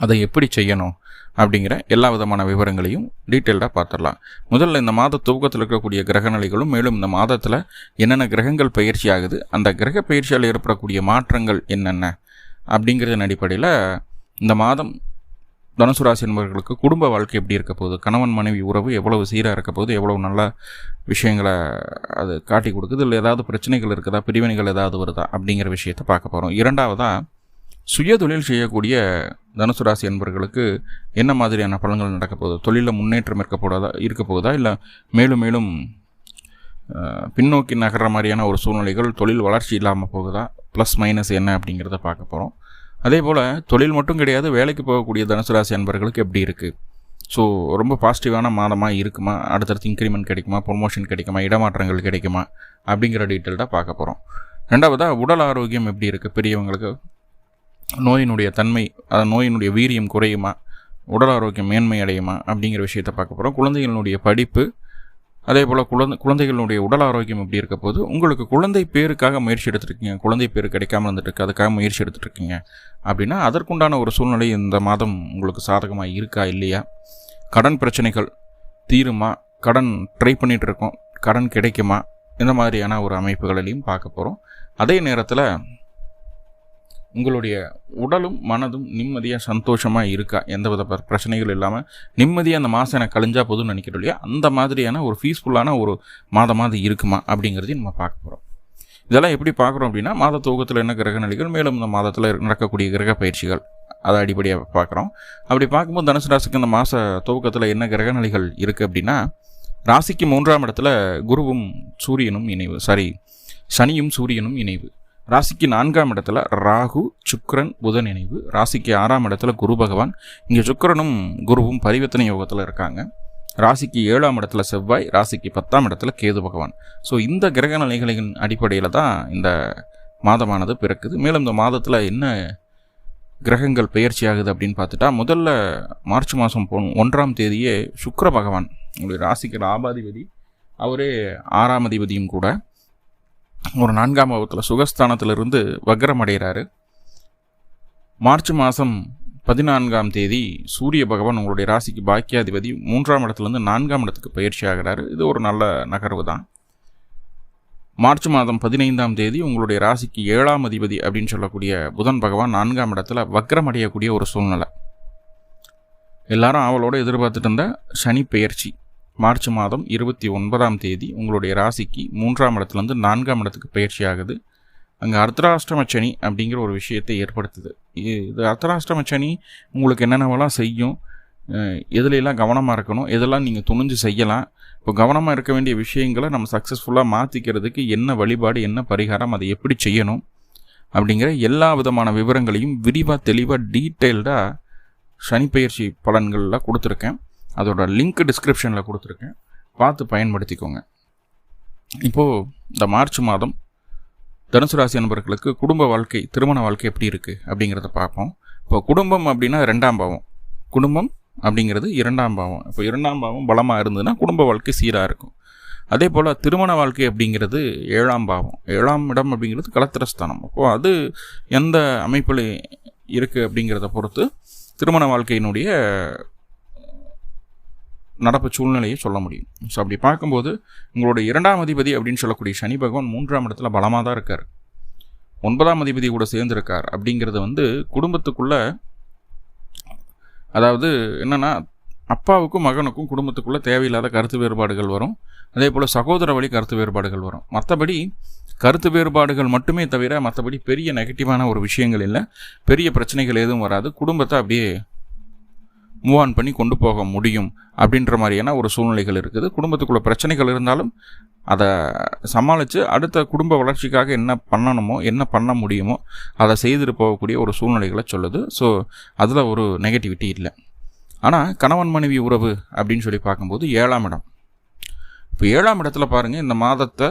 அதை எப்படி செய்யணும் அப்படிங்கிற எல்லா விதமான விவரங்களையும் டீட்டெயில்டாக பார்த்துடலாம் முதல்ல இந்த மாத துவக்கத்தில் இருக்கக்கூடிய கிரக நிலைகளும் மேலும் இந்த மாதத்தில் என்னென்ன கிரகங்கள் பயிற்சி ஆகுது அந்த கிரக பயிற்சியால் ஏற்படக்கூடிய மாற்றங்கள் என்னென்ன அப்படிங்கிறதன் அடிப்படையில் இந்த மாதம் தனுசு ராசி என்பவர்களுக்கு குடும்ப வாழ்க்கை எப்படி இருக்க போகுது கணவன் மனைவி உறவு எவ்வளவு சீராக இருக்க போகுது எவ்வளவு நல்ல விஷயங்களை அது காட்டி கொடுக்குது இல்லை ஏதாவது பிரச்சனைகள் இருக்குதா பிரிவினைகள் ஏதாவது வருதா அப்படிங்கிற விஷயத்தை பார்க்க போகிறோம் இரண்டாவதாக சுய தொழில் செய்யக்கூடிய தனுசு ராசி என்பவர்களுக்கு என்ன மாதிரியான பலன்கள் நடக்க போகுது? தொழிலில் முன்னேற்றம் இருக்க போதா இருக்க போகுதா? இல்லை மேலும் மேலும் பின்னோக்கி நகர்ற மாதிரியான ஒரு சூழ்நிலைகள் தொழில் வளர்ச்சி இல்லாமல் போகுதா? ப்ளஸ் மைனஸ் என்ன அப்படிங்கிறத பார்க்க போகிறோம் அதே போல் தொழில் மட்டும் கிடையாது வேலைக்கு போகக்கூடிய தனுசு ராசி அன்பர்களுக்கு எப்படி இருக்குது ஸோ ரொம்ப பாசிட்டிவான மாதமாக இருக்குமா? அடுத்தடுத்து இன்க்ரிமெண்ட் கிடைக்குமா? ப்ரொமோஷன் கிடைக்குமா? இடமாற்றங்கள் கிடைக்குமா? அப்படிங்கிற டீட்டெயில்டாக பார்க்க போகிறோம் ரெண்டாவதாக உடல் ஆரோக்கியம் எப்படி இருக்குது பெரியவங்களுக்கு நோயினுடைய தன்மை அந்த நோயினுடைய வீரியம் குறையுமா? உடல் ஆரோக்கியம் மேன்மை அடையுமா? அப்படிங்கிற விஷயத்தை பார்க்க போகிறோம் குழந்தைகளுடைய படிப்பு அதே போல் குழந்தை குழந்தைகளுடைய உடல் ஆரோக்கியம் எப்படி இருக்க போது உங்களுக்கு குழந்தை பேருக்காக முயற்சி எடுத்துருக்கீங்க. குழந்தை பேர் கிடைக்காம இருந்துட்டு அதுக்காக முயற்சி எடுத்துட்ருக்கீங்க அப்படின்னா அதற்குண்டான ஒரு சூழ்நிலை இந்த மாதம் உங்களுக்கு சாதகமாக இருக்கா இல்லையா? கடன் பிரச்சனைகள் தீருமா? கடன் ட்ரை பண்ணிகிட்டு இருக்கோம். கடன் கிடைக்குமா? இந்த மாதிரியான ஒரு அமைப்புகளிலையும் பார்க்க போகிறோம் அதே நேரத்தில் உங்களுடைய உடலும் மனதும் நிம்மதியாக சந்தோஷமாக இருக்கா? எந்த வித பிரச்சனைகள் இல்லாமல் நிம்மதியாக அந்த மாதம் எனக்கு கழிஞ்சா போதும்னு நினைக்கிறோம் இல்லையா? அந்த மாதிரியான ஒரு பீஸ்ஃபுல்லான ஒரு மாதமாக அது இருக்குமா? அப்படிங்கிறதையும் நம்ம பார்க்க போகிறோம் இதெல்லாம் எப்படி பார்க்குறோம் அப்படின்னா மாத துவக்கத்தில் என்ன கிரக நிலைகள் மேலும் இந்த மாதத்தில் நடக்கக்கூடிய கிரக பயிற்சிகள். அதை அடிப்படையாக பார்க்குறோம். அப்படி பார்க்கும்போது தனுசு ராசிக்கு இந்த மாத துவக்கத்தில் என்ன கிரக நிலைகள் இருக்குது அப்படின்னா ராசிக்கு மூன்றாம் இடத்துல குருவும் சூரியனும் இணைவு சாரி சனியும் சூரியனும் இணைவு. ராசிக்கு நான்காம் இடத்துல ராகு சுக்ரன் புதன் இணைவு. ராசிக்கு ஆறாம் இடத்துல குரு பகவான். இங்கே சுக்ரனும் குருவும் பரிவர்த்தனை யோகத்தில் இருக்காங்க. ராசிக்கு ஏழாம் இடத்துல செவ்வாய் ராசிக்கு பத்தாம் இடத்துல கேது பகவான். ஸோ இந்த கிரக நிலைகளின் அடிப்படையில் தான் இந்த மாதமானது பிறக்குது. மேலும் இந்த மாதத்தில் என்ன கிரகங்கள் பெயர்ச்சி ஆகுது அப்படின்னு பார்த்துட்டா முதல்ல மார்ச் மாதம் போ ஒன்றாம் தேதியே சுக்கர பகவான். உங்களுடைய ராசிக்கு லாபாதிபதி அவரே ஆறாம் அதிபதியும் கூட. ஒரு நான்காம் பாவத்தில் சுகஸ்தானத்திலிருந்து வக்ரம் அடைகிறாரு மார்ச் மாதம் பதினான்காம் தேதி சூரிய பகவான் உங்களுடைய ராசிக்கு பாக்கியாதிபதி மூன்றாம் இடத்துலேருந்து நான்காம் இடத்துக்கு பயிற்சி ஆகிறாரு. இது ஒரு நல்ல நகர்வு தான். மார்ச் மாதம் பதினைந்தாம் தேதி உங்களுடைய ராசிக்கு ஏழாம் அதிபதி அப்படின்னு சொல்லக்கூடிய புதன் பகவான் நான்காம் இடத்துல வக்ரம் அடையக்கூடிய ஒரு சூழ்நிலை. எல்லாரும் அவளோட எதிர்பார்த்துட்டு இருந்த சனி பெயர்ச்சி. மார்ச் மாதம் இருபத்தி ஒன்பதாம் தேதி உங்களுடைய ராசிக்கு மூன்றாம் இடத்துலேருந்து நான்காம் இடத்துக்கு பயிற்சி ஆகுது அங்கே அர்த்தராஷ்டம சனி அப்படிங்கிற ஒரு விஷயத்தை ஏற்படுத்துது. இது அர்த்தராஷ்டம சனி உங்களுக்கு என்னென்னவெல்லாம் செய்யும் எதுலெல்லாம் கவனமாக இருக்கணும் எதெல்லாம் நீங்கள் துணிஞ்சு செய்யலாம் இப்போ கவனமாக இருக்க வேண்டிய விஷயங்களை நம்ம சக்ஸஸ்ஃபுல்லாக மாற்றிக்கிறதுக்கு என்ன வழிபாடு என்ன பரிகாரம் அதை எப்படி செய்யணும் அப்படிங்கிற எல்லா விதமான விவரங்களையும் விரிவாக தெளிவாக டீட்டெயில்டாக சனிப்பெயர்ச்சி பலன்களில் கொடுத்துருக்கேன். அதோட லிங்க் டிஸ்கிரிப்ஷனில் கொடுத்துருக்கேன். பார்த்து பயன்படுத்திக்கோங்க. இப்போது இந்த மார்ச் மாதம் தனுசு ராசி நண்பர்களுக்கு குடும்ப வாழ்க்கை திருமண வாழ்க்கை எப்படி இருக்குது அப்படிங்கிறத பார்ப்போம். இப்போ குடும்பம் அப்படின்னா ரெண்டாம் பாவம். குடும்பம் அப்படிங்கிறது இரண்டாம் பாவம். இப்போ இரண்டாம் பாவம் பலமாக இருந்ததுன்னா குடும்ப வாழ்க்கை சீராக இருக்கும். அதே போல் திருமண வாழ்க்கை அப்படிங்கிறது ஏழாம் பாவம். ஏழாம் இடம் அப்படிங்கிறது கலத்திரஸ்தானம். அப்போது அது எந்த அமைப்பில் இருக்குது அப்படிங்கிறத பொறுத்து திருமண வாழ்க்கையினுடைய நடப்பு சூழ்நிலையை சொல்ல முடியும். ஸோ அப்படி பார்க்கும்போது உங்களுடைய இரண்டாம் அதிபதி அப்படின்னு சொல்லக்கூடிய சனி பகவான் மூன்றாம் இடத்துல பலமாக தான் இருக்கார். ஒன்பதாம் அதிபதி கூட சேர்ந்திருக்கார் அப்படிங்கிறது வந்து குடும்பத்துக்குள்ள அதாவது என்னென்னா அப்பாவுக்கும் மகனுக்கும் குடும்பத்துக்குள்ளே தேவையில்லாத கருத்து வேறுபாடுகள் வரும். அதே போல் சகோதர வழி கருத்து வேறுபாடுகள் வரும். மற்றபடி கருத்து வேறுபாடுகள் மட்டுமே தவிர மற்றபடி பெரிய நெகட்டிவான ஒரு விஷயங்கள் இல்லை. பெரிய பிரச்சனைகள் எதுவும் வராது. குடும்பத்தை அப்படியே மூவ் ஆன் பண்ணி கொண்டு போக முடியும் அப்படின்ற மாதிரியான ஒரு சூழ்நிலைகள் இருக்குது. குடும்பத்துக்குள்ள பிரச்சனைகள் இருந்தாலும் அதை சமாளித்து அடுத்த குடும்ப வளர்ச்சிக்காக என்ன பண்ணணுமோ என்ன பண்ண முடியுமோ அதை செய்துட்டு போகக்கூடிய ஒரு சூழ்நிலைகளை சொல்லுது. ஸோ அதில் ஒரு நெகட்டிவிட்டி இல்லை. ஆனால் கணவன் மனைவி உறவு அப்படின்னு சொல்லி பார்க்கும்போது ஏழாம் இடம். இப்போ இப்போ ஏழாம் இடத்துல பாருங்கள் இந்த மாதத்தை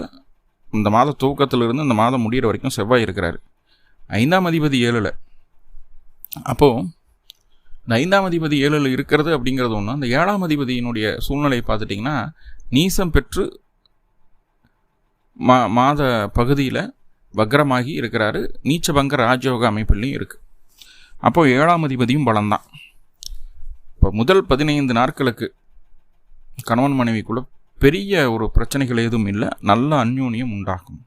இந்த மாத துவக்கத்திலிருந்து இந்த மாதம் முடிகிற வரைக்கும் செவ்வாய் இருக்கிறாரு. ஐந்தாம் அதிபதி ஏழில். அப்போது இந்த ஐந்தாம் அதிபதி ஏழில் இருக்கிறது அப்படிங்கிறது ஒன்று அந்த ஏழாம் அதிபதியினுடைய சூழ்நிலையை பார்த்துட்டிங்கன்னா நீசம் பெற்று மா மாத பகுதியில் வக்ரமாகி இருக்கிறாரு. நீச்சபங்க ராஜயோக அமைப்புலையும் இருக்குது அப்போது ஏழாம் அதிபதியும் பலம்தான். இப்போ முதல் பதினைந்து நாட்களுக்கு கணவன் மனைவிக்குள்ள பெரிய ஒரு பிரச்சனைகள் எதுவும் இல்லை. நல்ல அந்யோன்யம் உண்டாகும்.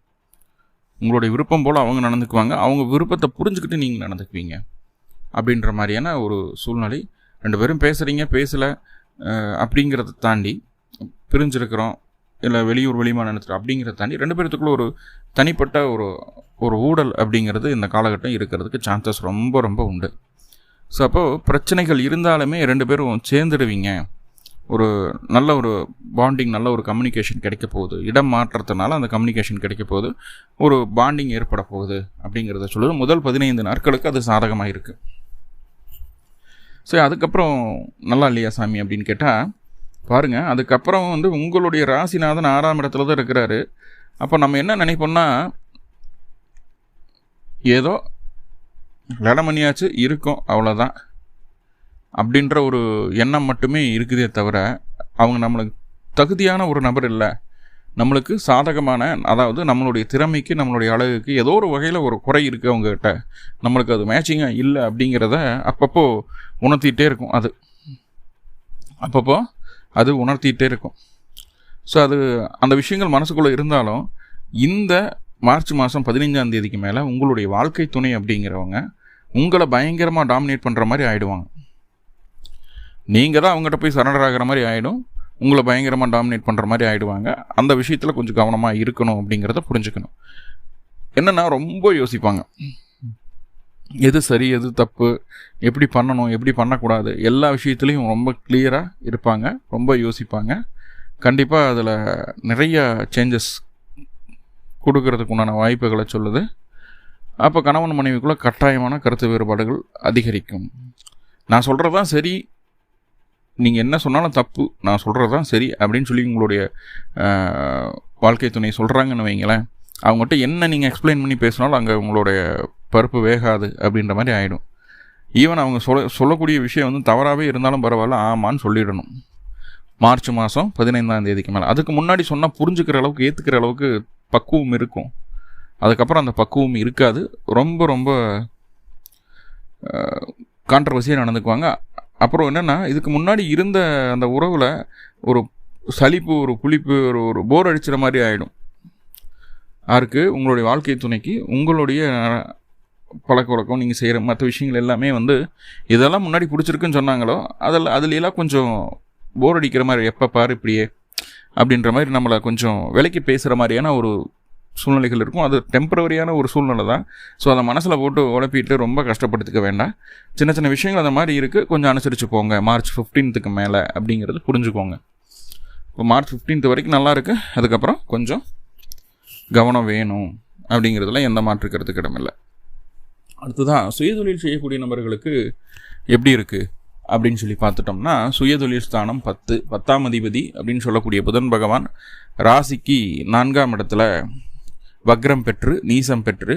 உங்களுடைய விருப்பம் போல் அவங்க நடந்துக்குவாங்க. அவங்க விருப்பத்தை புரிஞ்சுக்கிட்டு நீங்கள் நடந்துக்குவீங்க. அப்படின்ற மாதிரியான ஒரு சூழ்நிலை. ரெண்டு பேரும் பேசுகிறீங்க பேசலை அப்படிங்கிறத தாண்டி பிரிஞ்சிருக்கிறோம். இல்லை வெளியூர் வெளிமாநிலத்தில் அப்படிங்கிறத தாண்டி ரெண்டு பேர்த்துக்குள்ள ஒரு தனிப்பட்ட ஒரு ஒரு ஊழல் அப்படிங்கிறது இந்த காலகட்டம் இருக்கிறதுக்கு சான்சஸ் ரொம்ப ரொம்ப உண்டு. ஸோ அப்போது பிரச்சனைகள் இருந்தாலுமே ரெண்டு பேரும் சேர்ந்துடுவீங்க. ஒரு நல்ல ஒரு பாண்டிங் நல்ல ஒரு கம்யூனிகேஷன் கிடைக்க போகுது. இடம் மாற்றத்தினால அந்த கம்யூனிகேஷன் கிடைக்க போகுது. ஒரு பாண்டிங் ஏற்பட போகுது அப்படிங்கிறத சொல்லுது. முதல் பதினைந்து நாட்களுக்கு அது சாதகமாக இருக்குது ஸோ அதுக்கப்புறம் நல்லா இல்லையா சாமி அப்படின்னு கேட்டால் பாருங்கள் அதுக்கப்புறம் வந்து உங்களுடைய ராசிநாதன் ஆறாம் இடத்துல தான் இருக்கிறாரு. அப்போ நம்ம என்ன நினைப்போம்னா ஏதோ லடமணியாச்சு இருக்கும் அவ்வளோதான் அப்படின்ற ஒரு எண்ணம் மட்டுமே இருக்குதே தவிர அவங்க நம்மளுக்கு தகுதியான ஒரு நபர் இல்லை. நம்மளுக்கு சாதகமான அதாவது நம்மளுடைய திறமைக்கு நம்மளுடைய அழகுக்கு ஏதோ ஒரு வகையில் ஒரு குறை இருக்குது அவங்கக்கிட்ட நம்மளுக்கு அது மேட்சிங்காக இல்லை அப்படிங்கிறத அப்பப்போ உணர்த்திகிட்டே இருக்கும் அது. அப்பப்போ அது உணர்த்திகிட்டே இருக்கும். ஸோ அது அந்த விஷயங்கள் மனசுக்குள்ளே இருந்தாலும் இந்த மார்ச் மாதம் பதினைஞ்சாம் தேதிக்கு மேலே உங்களுடைய வாழ்க்கை துணை அப்படிங்கிறவங்க உங்களை பயங்கரமாக டாமினேட் பண்ணுற மாதிரி ஆகிடுவாங்க நீங்கள் தான் அவங்ககிட்ட போய் சரண்டர் ஆகிற மாதிரி ஆகிடும் உங்களை பயங்கரமாக டாமினேட் பண்ணுற மாதிரி ஆகிடுவாங்க அந்த விஷயத்தில் கொஞ்சம் கவனமாக இருக்கணும் அப்படிங்கிறத புரிஞ்சுக்கணும். என்னென்னா ரொம்ப யோசிப்பாங்க. எது சரி எது தப்பு எப்படி பண்ணணும் எப்படி பண்ணக்கூடாது எல்லா விஷயத்துலேயும் ரொம்ப கிளியராக இருப்பாங்க ரொம்ப யோசிப்பாங்க. கண்டிப்பாக அதில் நிறைய சேஞ்சஸ் கொடுக்கறதுக்கு உண்டான வாய்ப்புகளை சொல்லுது. அப்போ கணவன் மனைவிக்குள்ளே கட்டாயமான கருத்து வேறுபாடுகள் அதிகரிக்கும். நான் சொல்கிறது தான் சரி நீங்கள் என்ன சொன்னாலும் தப்பு நான் சொல்கிறது தான் சரி அப்படின்னு சொல்லி உங்களுடைய வாழ்க்கை துணை சொல்கிறாங்கன்னு வைங்களேன். அவங்ககிட்ட என்ன நீங்கள் எக்ஸ்பிளைன் பண்ணி பேசினாலும் அங்கே உங்களுடைய பருப்பு வேகாது அப்படின்ற மாதிரி ஆகிடும் ஈவன் அவங்க சொல்ல சொல்லக்கூடிய விஷயம் வந்து தவறாகவே இருந்தாலும் பரவாயில்ல ஆமான்னு சொல்லிடணும். மார்ச் மாதம் பதினைந்தாம் தேதிக்கு மேலே. அதுக்கு முன்னாடி சொன்னால் புரிஞ்சுக்கிற அளவுக்கு ஏற்றுக்கிற அளவுக்கு பக்குவம் இருக்கும். அதுக்கப்புறம் அந்த பக்குவம் இருக்காது. ரொம்ப ரொம்ப கான்ட்ரவர்சியாக நடந்துக்குவாங்க. அப்புறம் என்னென்னா இதுக்கு முன்னாடி இருந்த அந்த உறவில் ஒரு சலிப்பு ஒரு புளிப்பு ஒரு ஒரு போர் அடிச்சிட மாதிரி ஆகிடும் யாருக்கு? உங்களுடைய வாழ்க்கை துணைக்கு உங்களுடைய பழக்க வழக்கம் நீங்கள் செய்கிற மற்ற விஷயங்கள் எல்லாமே வந்து இதெல்லாம் முன்னாடி பிடிச்சிருக்குன்னு சொன்னாங்களோ அதில் அதுலாம் கொஞ்சம் போர் அடிக்கிற மாதிரி எப்போ பாரு இப்படியே அப்படின்ற மாதிரி நம்மளை கொஞ்சம் விலைக்கு பேசுகிற மாதிரியான ஒரு சூழ்நிலைகள் இருக்கும். அது டெம்பரவரியான ஒரு சூழ்நிலை தான். ஸோ அதை மனசில் போட்டு உழப்பிட்டு ரொம்ப கஷ்டப்படுத்திக்க வேண்டாம். சின்ன சின்ன விஷயங்கள் அந்த மாதிரி இருக்குது கொஞ்சம் அனுசரித்து போங்க. மார்ச் ஃபிஃப்டீன்த்துக்கு மேலே அப்படிங்கிறது புரிஞ்சுக்கோங்க. இப்போ மார்ச் ஃபிஃப்டீன்த் வரைக்கும் நல்லாயிருக்கு அதுக்கப்புறம் கொஞ்சம் கவனம் வேணும் அப்படிங்கிறதுல எந்த மாற்றுக்கிறதுக்கு இடமில்லை அடுத்ததான் சுயதொழில் செய்யக்கூடிய நபர்களுக்கு எப்படி இருக்குது அப்படின்னு சொல்லி பார்த்துட்டோம்னா சுயதொழில் ஸ்தானம் பத்து பத்தாம் அதிபதி அப்படின்னு சொல்லக்கூடிய புதன் பகவான் ராசிக்கு நான்காம் இடத்துல வக்ரம் பெற்று நீசம் பெற்று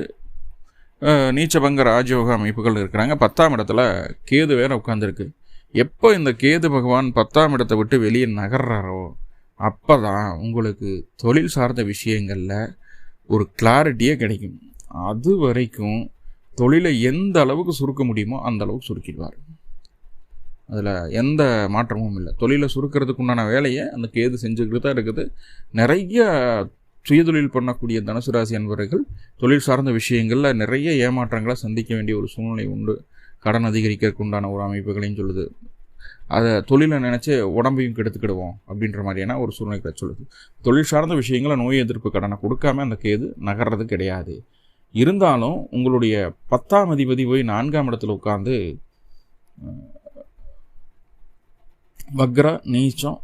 நீச்சபங்க ராஜயோக அமைப்புகள் இருக்கிறாங்க. பத்தாம் இடத்துல கேது வேற உட்காந்துருக்கு எப்போ இந்த கேது பகவான் பத்தாம் இடத்தை விட்டு வெளியே நகர்றாரோ அப்போ தான் உங்களுக்கு தொழில் சார்ந்த விஷயங்களில் ஒரு கிளாரிட்டியே கிடைக்கும். அது வரைக்கும் தொழிலை எந்த அளவுக்கு சுருக்க முடியுமோ அந்த அளவுக்கு சுருக்கிடுவார். அதில் எந்த மாற்றமும் இல்லை. தொழிலை சுருக்கிறதுக்கு உண்டான வேலையை அந்த கேது செஞ்சுக்கிட்டு தான் இருக்குது. நிறைய சுயதொழில் பண்ணக்கூடிய தனுசு ராசி அன்பர்கள் தொழில் சார்ந்த விஷயங்களில் நிறைய ஏமாற்றங்களை சந்திக்க வேண்டிய ஒரு சூழ்நிலை உண்டு. கடன் அதிகரிக்கிறதுக்கு உண்டான ஒரு அமைப்புகளையும் சொல்லுது. அதை தொழிலை நினச்சி உடம்பையும் கெடுத்துக்கிடுவோம் அப்படின்ற மாதிரியான ஒரு சூழ்நிலை சொல்லுது. தொழில் சார்ந்த விஷயங்களை நோய் எதிர்ப்பு கடனை கொடுக்காம அந்த கேது நகர்றது கிடையாது. இருந்தாலும் உங்களுடைய பத்தாம் அதிபதி போய் நான்காம் இடத்துல உட்காந்து வக்ரா நீச்சம்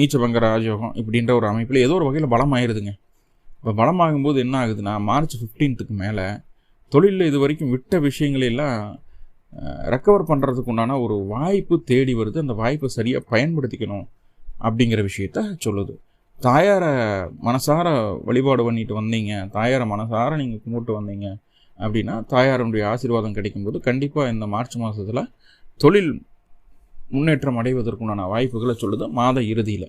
நீச்சபங்க ராஜயோகம் இப்படின்ற ஒரு அமைப்பில் ஏதோ ஒரு வகையில் பலமாயிருதுங்க இப்போ பலமாகும்போது என்ன ஆகுதுன்னா மார்ச் ஃபிஃப்டீன்த்துக்கு மேலே தொழிலில் இது வரைக்கும் விட்ட விஷயங்களெல்லாம் ரெக்கவர் பண்ணுறதுக்கு உண்டான ஒரு வாய்ப்பு தேடி வருது. அந்த வாய்ப்பை சரியாக பயன்படுத்திக்கணும் அப்படிங்கிற விஷயத்த சொல்லுது. தாயாரை மனசார வழிபாடு பண்ணிட்டு வந்தீங்க தாயாரை மனசார நீங்கள் கும்பிட்டு வந்தீங்க அப்படின்னா தாயாருடைய ஆசீர்வாதம் கிடைக்கும்போது கண்டிப்பாக இந்த மார்ச் மாதத்தில் தொழில் முன்னேற்றம் அடைவதற்குண்டான வாய்ப்புகளை சொல்லுது மாத இறுதியில்.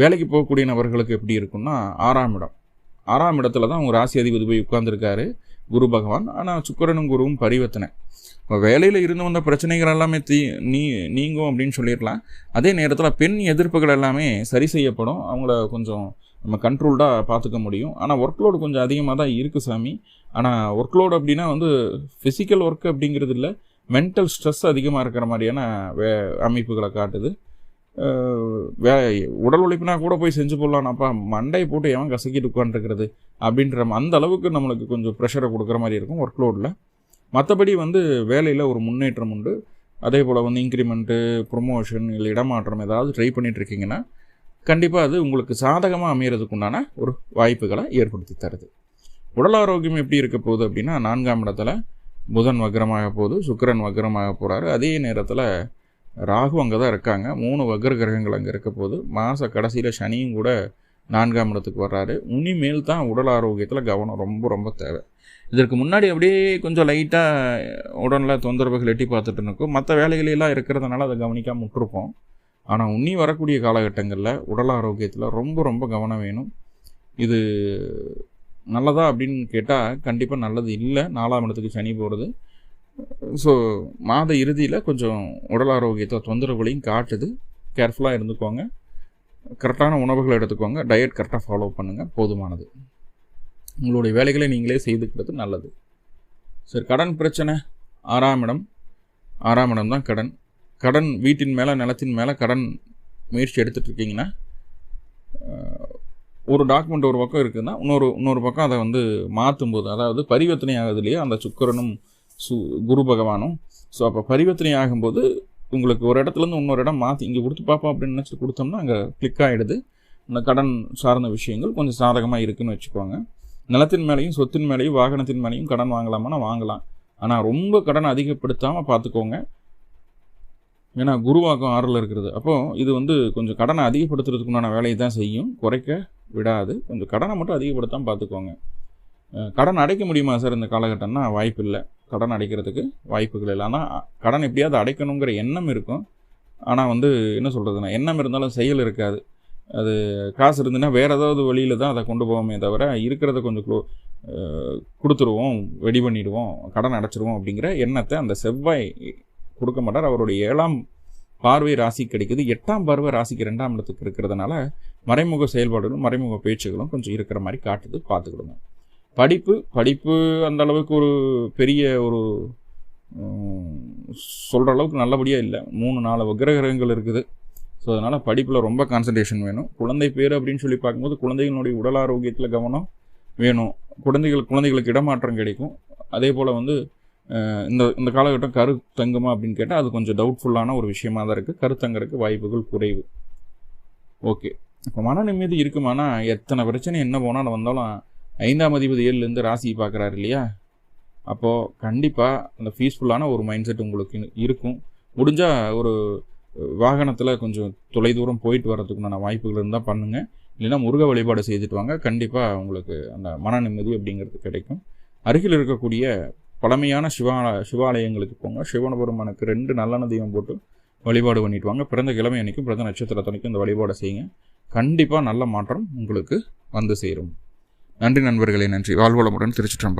வேலைக்கு போகக்கூடிய நபர்களுக்கு எப்படி இருக்குன்னா ஆறாம் இடம். ஆறாம் இடத்துல தான் அவங்க ராசி அதிபதி போய் உட்கார்ந்துருக்காரு குரு பகவான். ஆனால் சுக்கரனும் குருவும் பரிவர்த்தனை. இப்போ வேலையில் இருந்து வந்த பிரச்சனைகள் எல்லாமே தீ நீ நீங்கும் அப்படின்னு சொல்லிடலாம். அதே நேரத்தில் பெண் எதிர்ப்புகள் எல்லாமே சரி செய்யப்படும். அவங்கள கொஞ்சம் நம்ம கண்ட்ரோல்டாக பார்த்துக்க முடியும். ஆனால் ஒர்க் லோடு கொஞ்சம் அதிகமாக தான் இருக்குது சாமி. ஆனால் ஒர்க் லோடு அப்படின்னா வந்து ஃபிசிக்கல் ஒர்க் அப்படிங்கிறது இல்லை. மென்டல் ஸ்ட்ரெஸ் அதிகமாக இருக்கிற மாதிரியான வே அமைப்புகளை காட்டுது. வே உடல் உழைப்புனா கூட போய் செஞ்சு போடலாம்னாப்பா மண்டையை போட்டு எவன் கசக்கிட்டு உட்காந்துருக்கிறது அப்படின்ற அந்த அளவுக்கு நம்மளுக்கு கொஞ்சம் ப்ரெஷரை கொடுக்குற மாதிரி இருக்கும் ஒர்க் லோடில் மற்றபடி வந்து வேலையில் ஒரு முன்னேற்றம் உண்டு. அதே போல் வந்து இன்க்ரிமெண்ட்டு ப்ரொமோஷன் இல்லை இடமாற்றம் ஏதாவது ட்ரை பண்ணிகிட்ருக்கீங்கன்னா கண்டிப்பாக அது உங்களுக்கு சாதகமாக அமையறதுக்கு உண்டான ஒரு வாய்ப்புகளை ஏற்படுத்தி தருது. உடல் ஆரோக்கியம் எப்படி இருக்க போகுது அப்படின்னா நான்காம் இடத்துல புதன் வக்ரமாக போகுது சுக்கரன் வக்ரமாக போகிறாரு அதே நேரத்தில் ராகு அங்கே தான் இருக்காங்க. மூணு வக்ர கிரகங்கள் அங்கே இருக்க போது மாத கடைசியில் சனியும் கூட நான்காம் இடத்துக்கு வர்றாரு. இனிமேல் தான் உடல் ஆரோக்கியத்தில் கவனம் ரொம்ப ரொம்ப தேவை. இதற்கு முன்னாடி அப்படியே கொஞ்சம் லைட்டாக உடனில் தொந்தரவுகள் எட்டி பார்த்துட்டு இருக்கும் மற்ற வேலைகளெல்லாம் இருக்கிறதுனால அதை கவனிக்காம விட்டுருப்போம். ஆனால் உன்னி வரக்கூடிய காலகட்டங்களில் உடல் ஆரோக்கியத்தில் ரொம்ப ரொம்ப கவனம் வேணும். இது நல்லதா அப்படின்னு கேட்டால் கண்டிப்பாக நல்லது இல்லை. நாலாம் இடத்துக்கு சனி போகிறது ஸோ மாத இறுதியில் கொஞ்சம் உடல் ஆரோக்கியத்தை தொந்தரவுகளையும் காட்டுது. கேர்ஃபுல்லாக இருந்துக்கோங்க. கரெக்டான உணவுகளை எடுத்துக்கோங்க. டயட் கரெக்டாக ஃபாலோ பண்ணுங்கள் போதுமானது. உங்களுடைய வேலைகளை நீங்களே செய்துக்கிறது நல்லது. சரி கடன் பிரச்சனை ஆறாம் இடம். ஆறாம் இடம் தான் கடன். கடன் வீட்டின் மேலே நிலத்தின் மேலே கடன் முயற்சி எடுத்துகிட்ருக்கீங்கன்னா ஒரு டாக்குமெண்ட் ஒரு பக்கம் இருக்குதுன்னா இன்னொரு இன்னொரு பக்கம் அதை வந்து மாற்றும் போது அதாவது பரிவர்த்தனை ஆகுது இல்லையா? அந்த சுக்கிரனும் சு குரு பகவானும். ஸோ அப்போ பரிவர்த்தனை ஆகும்போது உங்களுக்கு ஒரு இடத்துலேருந்து இன்னொரு இடம் மாற்றி இங்கே கொடுத்து பார்ப்போம் அப்படின்னு நினச்சிட்டு கொடுத்தோம்னா அங்கே கிளிக் ஆகிடுது இந்த கடன் சார்ந்த விஷயங்கள் கொஞ்சம் சாதகமாக இருக்குன்னு வச்சுக்கோங்க. நிலத்தின் மேலேயும் சொத்தின் மேலேயும் வாகனத்தின் மேலேயும் கடன் வாங்கலாமான்னா வாங்கலாம். ஆனால் ரொம்ப கடன் அதிகப்படுத்தாமல் பார்த்துக்கோங்க. ஏன்னா குருவாக்கம் ஆறில் இருக்கிறது. அப்போது இது வந்து கொஞ்சம் கடனை அதிகப்படுத்துறதுக்குண்டான வேலையை தான் செய்யும். குறைக்க விடாது. கொஞ்சம் கடனை மட்டும் அதிகப்படுத்தாமல் பார்த்துக்கோங்க. கடன் அடைக்க முடியுமா சார் இந்த காலகட்டம்னா? வாய்ப்பு இல்லை. கடன் அடைக்கிறதுக்கு வாய்ப்புகள் இல்லை. ஆனால் கடன் எப்படியாவது அடைக்கணுங்கிற எண்ணம் இருக்கும். ஆனால் வந்து என்ன சொல்கிறதுனா எண்ணம் இருந்தாலும் செயல் இருக்காது. அது காசு இருந்துன்னா வேறு ஏதாவது வழியில் தான் அதை கொண்டு போவோமே தவிர இருக்கிறத கொஞ்சம் க்ளோ கொடுத்துருவோம் ரெடி பண்ணிடுவோம் கடன் அடைச்சிருவோம் அப்படிங்கிற எண்ணத்தை அந்த செவ்வாய் கொடுக்க மாட்டார். அவருடைய ஏழாம் பார்வை ராசி கிடைக்குது. எட்டாம் பார்வை ராசிக்கு ரெண்டாம் இடத்துக்கு இருக்கிறதுனால மறைமுக செயல்பாடுகளும் மறைமுக பேச்சுகளும் கொஞ்சம் இருக்கிற மாதிரி காட்டுது பார்த்துக்கிடுங்க. படிப்பு படிப்பு அந்த அளவுக்கு ஒரு பெரிய ஒரு சொல்கிற அளவுக்கு நல்லபடியாக இல்லை. மூணு நாலு வக்ரகிரகங்கள் இருக்குது. ஸோ அதனால் படிப்பில் ரொம்ப கான்சன்ட்ரேஷன் வேணும். குழந்தை பேர் அப்படின்னு சொல்லி பார்க்கும்போது குழந்தைகளுடைய உடல் ஆரோக்கியத்தில் கவனம் வேணும். குழந்தைகள் குழந்தைகளுக்கு இடமாற்றம் கிடைக்கும். அதே போல் வந்து இந்த இந்த காலகட்டம் கரு தங்குமா அப்படின்னு கேட்டால் அது கொஞ்சம் டவுட்ஃபுல்லான ஒரு விஷயமா தான் இருக்குது கருத்தங்கிறதுக்கு வாய்ப்புகள் குறைவு. ஓகே இப்போ மன நிம்மதி இருக்குமானா எத்தனை பிரச்சனை என்ன போனாலும் வந்தாலும் ஐந்தாம் அதிபதி ஏழுலேருந்து ராசி பார்க்குறாரு இல்லையா? அப்போது கண்டிப்பாக அந்த பீஸ்ஃபுல்லான ஒரு மைண்ட் செட் உங்களுக்கு இருக்கும். முடிஞ்சால் ஒரு வாகனத்தில் கொஞ்சம் தொலைதூரம் போயிட்டு வரதுக்குண்டான வாய்ப்புகள் இருந்தால் பண்ணுங்கள் இல்லைன்னா முருக வழிபாடு செய்துட்டு வாங்க. கண்டிப்பாக உங்களுக்கு அந்த மன நிம்மதி அப்படிங்கிறது கிடைக்கும். அருகில் இருக்கக்கூடிய பழமையான சிவா சிவாலயங்களுக்கு போங்க. சிவனபெருமானுக்கு ரெண்டு நல்லெண்ணெய் தீபம் போட்டு வழிபாடு பண்ணிட்டு வாங்க. பிறந்த கிழமை அன்னைக்கும் பிறந்த நட்சத்திரத்தனைக்கும் இந்த வழிபாடை செய்யுங்க. கண்டிப்பாக நல்ல மாற்றம் உங்களுக்கு வந்து சேரும். நன்றி நண்பர்களே நன்றி. வாழ்வளமுடன் திருச்சிற்றம்பலம்.